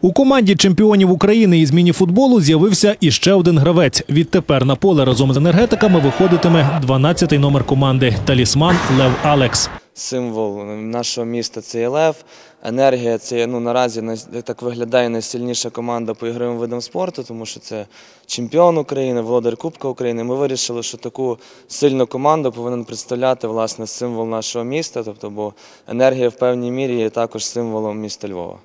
У команді чемпіонів України із мініфутболу з'явився іще один гравець. Відтепер на поле разом з енергетиками виходитиме 12-й номер команди талісман Лев Алекс. Символ нашого міста це лев. Енергія це ну, наразі так виглядає найсильніша команда по ігровим видам спорту, тому що це чемпіон України, володар Кубка України. Ми вирішили, що таку сильну команду повинен представляти власне символ нашого міста. Тобто, бо енергія в певній мірі є також символом міста Львова.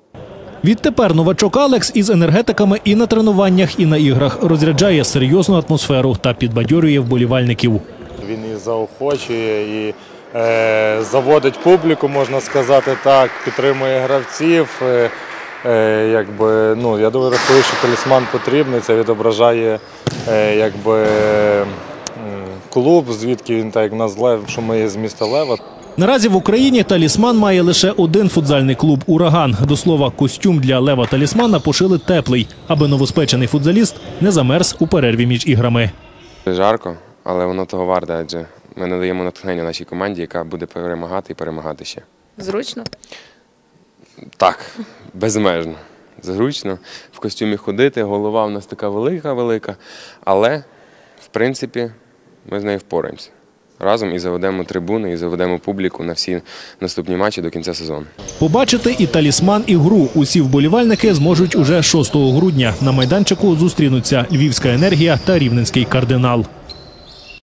Відтепер новачок Алекс із енергетиками і на тренуваннях, і на іграх розряджає серйозну атмосферу та підбадьорює вболівальників. Він і заохочує, і е, заводить публіку, можна сказати так, підтримує гравців. Е, е, якби, ну, я думаю, рахую, що талісман потрібний. Це відображає е, якби, м, клуб, звідки він так як що ми є з міста Лева. Наразі в Україні талісман має лише один футзальний клуб Ураган. До слова, костюм для лева талісмана пошили теплий, аби новоспечений футзаліст не замерз у перерві між іграми. Жарко, але воно того варте, адже ми надаємо натхнення нашій команді, яка буде перемагати і перемагати ще. Зручно. Так, безмежно. Зручно. В костюмі ходити, голова в нас така велика-велика, але, в принципі, ми з нею впораємося. Разом і заведемо трибуни, і заведемо публіку на всі наступні матчі до кінця сезону. Побачити і талісман, і гру усі вболівальники зможуть уже 6 грудня. На майданчику зустрінуться Львівська енергія та Рівненський кардинал.